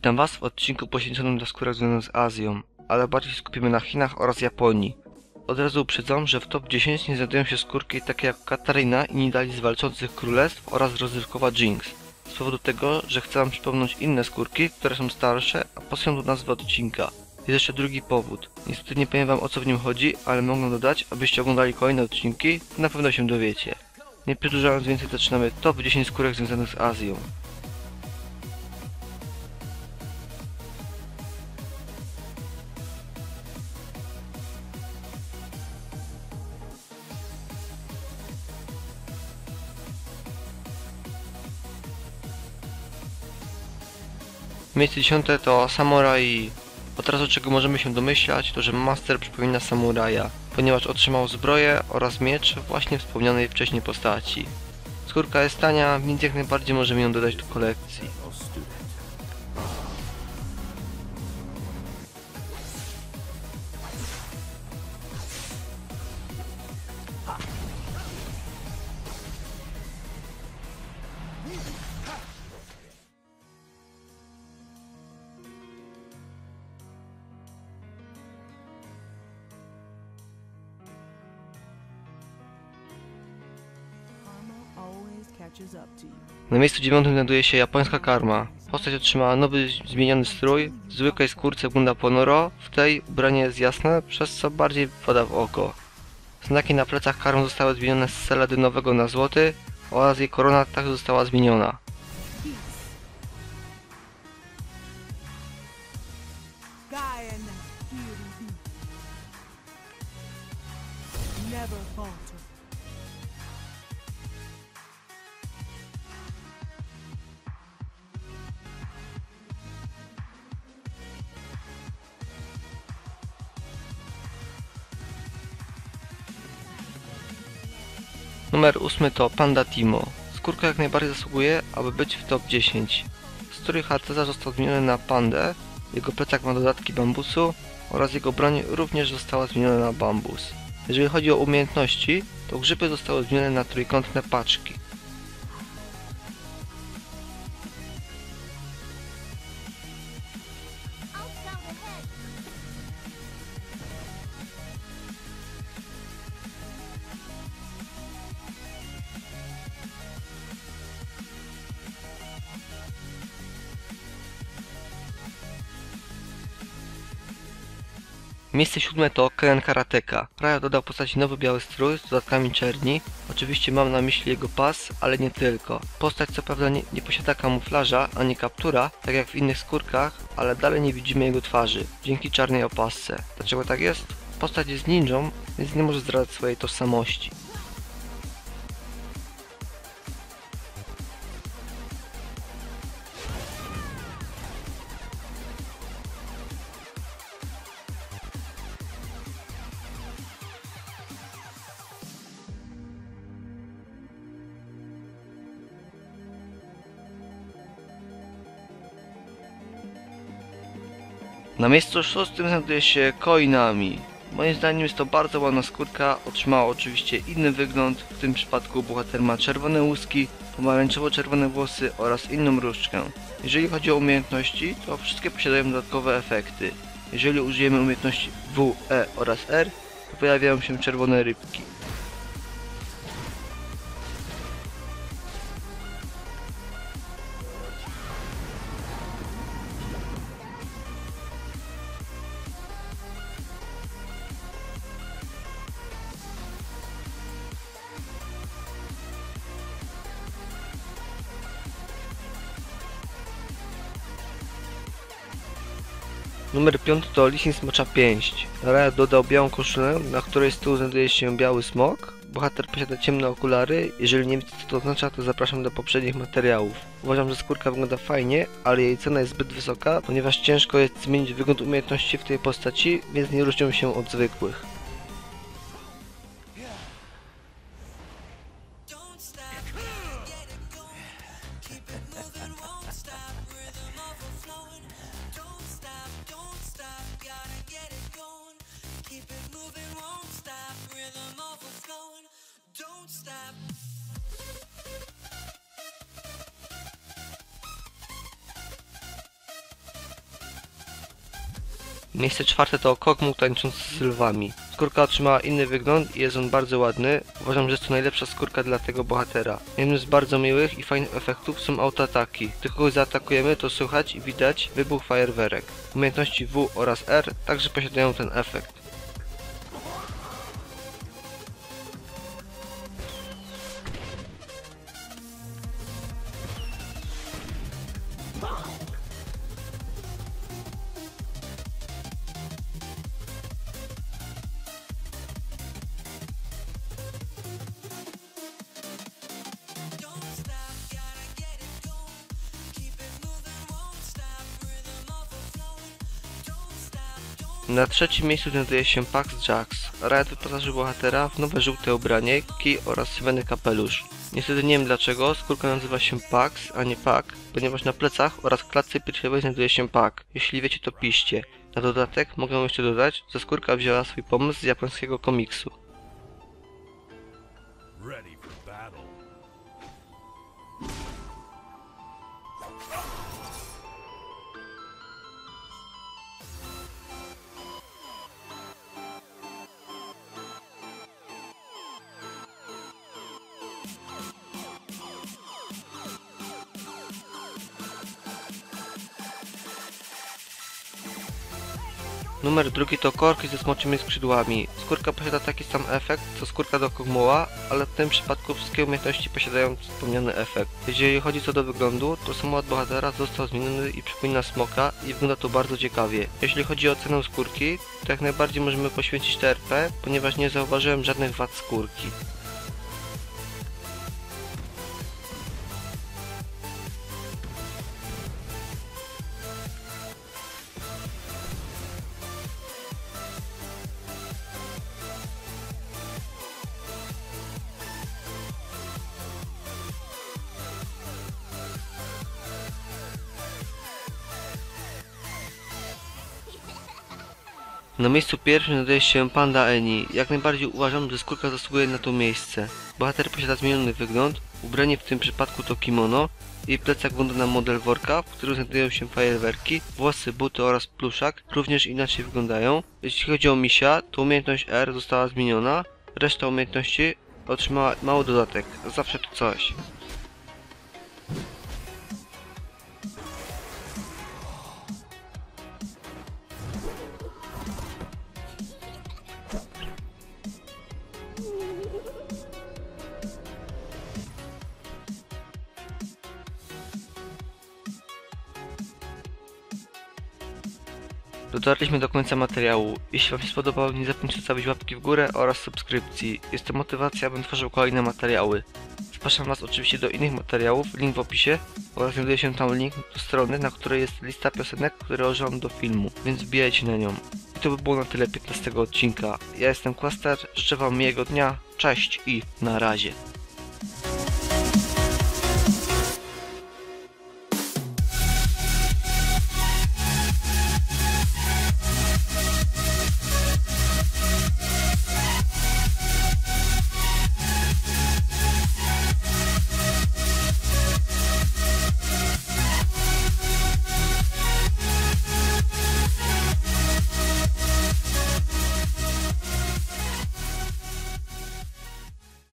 Witam Was w odcinku poświęconym dla związanych z Azją, ale bardziej skupimy na Chinach oraz Japonii. Od razu uprzedzam, że w top 10 nie znajdują się skórki takie jak Katarina i Nidali z Walczących Królestw oraz rozrywkowa Jinx. Z powodu tego, że chcę Wam przypomnieć inne skórki, które są starsze, a pasują do nazwy odcinka. Jest jeszcze drugi powód. Niestety nie powiem Wam o co w nim chodzi, ale mogę dodać, abyście oglądali kolejne odcinki, na pewno się dowiecie. Nie przedłużając więcej, zaczynamy top 10 skórek związanych z Azją. Miejsce dziesiąte to Samurai. Od razu czego możemy się domyślać, to że Master przypomina samuraja, ponieważ otrzymał zbroję oraz miecz właśnie wspomnianej wcześniej postaci. Skórka jest tania, więc jak najbardziej możemy ją dodać do kolekcji. Na miejscu dziewiątym znajduje się japońska karma. Postać otrzymała nowy, zmieniony strój, w zwykłej skórce wygląda ponuro, w tej ubranie jest jasne, przez co bardziej wpada w oko. Znaki na plecach karmy zostały zmienione z seladynowego na złoty oraz jej korona także została zmieniona. Numer 8 to Panda Timo. Skórka jak najbardziej zasługuje, aby być w top 10. Strój harcerza został zmieniony na pandę, jego plecak ma dodatki bambusu oraz jego broń również została zmieniona na bambus. Jeżeli chodzi o umiejętności, to grzyby zostały zmienione na trójkątne paczki. Miejsce siódme to Ken Karateka. Raya dodał postaci nowy biały strój z dodatkami czerni. Oczywiście mam na myśli jego pas, ale nie tylko. Postać co prawda nie, nie posiada kamuflaża ani kaptura, tak jak w innych skórkach, ale dalej nie widzimy jego twarzy, dzięki czarnej opasce. Dlaczego tak jest? Postać jest ninją, więc nie może zdradzać swojej tożsamości. Na miejscu szóstym znajduje się Koinami. Moim zdaniem jest to bardzo ładna skórka, otrzymała oczywiście inny wygląd, w tym przypadku bohater ma czerwone łuski, pomarańczowo-czerwone włosy oraz inną różdżkę. Jeżeli chodzi o umiejętności, to wszystkie posiadają dodatkowe efekty. Jeżeli użyjemy umiejętności W, E oraz R, to pojawiają się czerwone rybki. Numer 5 to Lisin Smocza Pięść. Raya dodał białą koszulę, na której z tyłu znajduje się biały smok. Bohater posiada ciemne okulary. Jeżeli nie wiecie co to oznacza, to zapraszam do poprzednich materiałów. Uważam, że skórka wygląda fajnie, ale jej cena jest zbyt wysoka, ponieważ ciężko jest zmienić wygląd umiejętności w tej postaci, więc nie różnią się od zwykłych. Miejsce czwarte to Kogmu tańczący z lwami. Skórka otrzymała inny wygląd i jest on bardzo ładny. Uważam, że jest to najlepsza skórka dla tego bohatera. Jednym z bardzo miłych i fajnych efektów są autoataki. Gdy kogoś zaatakujemy, to słychać i widać wybuch fajerwerek. Umiejętności W oraz R także posiadają ten efekt. Na trzecim miejscu znajduje się Pax Jax. Riot wyposażył bohatera w nowe żółte ubranie, kij oraz srebrny kapelusz. Niestety nie wiem dlaczego, skórka nazywa się Pax, a nie Pak, ponieważ na plecach oraz klatce piersiowej znajduje się Pak. Jeśli wiecie to piszcie. Na dodatek mogę jeszcze dodać, że skórka wzięła swój pomysł z japońskiego komiksu. Ready Numer drugi to korki ze smoczymi skrzydłami. Skórka posiada taki sam efekt co skórka do Kogmuła, ale w tym przypadku wszystkie umiejętności posiadają wspomniany efekt. Jeżeli chodzi co do wyglądu, to samochód bohatera został zmieniony i przypomina smoka i wygląda to bardzo ciekawie. Jeśli chodzi o cenę skórki, to jak najbardziej możemy poświęcić TRP, ponieważ nie zauważyłem żadnych wad skórki. Na miejscu pierwszym znajduje się Panda Eni. Jak najbardziej uważam, że skórka zasługuje na to miejsce. Bohater posiada zmieniony wygląd, ubranie w tym przypadku to kimono, jej plecak wygląda na model worka, w którym znajdują się fajerwerki, włosy, buty oraz pluszak również inaczej wyglądają. Jeśli chodzi o misia, to umiejętność R została zmieniona, reszta umiejętności otrzymała mały dodatek, zawsze to coś. Dotarliśmy do końca materiału. Jeśli Wam się spodobało, nie zapomnijcie zostawić łapki w górę oraz subskrypcji. Jest to motywacja, abym tworzył kolejne materiały. Zapraszam Was oczywiście do innych materiałów, link w opisie oraz znajduje się tam link do strony, na której jest lista piosenek, które używam do filmu, więc wbijajcie na nią. I to by było na tyle 15 odcinka. Ja jestem Quaster, życzę Wam miłego dnia, cześć i na razie.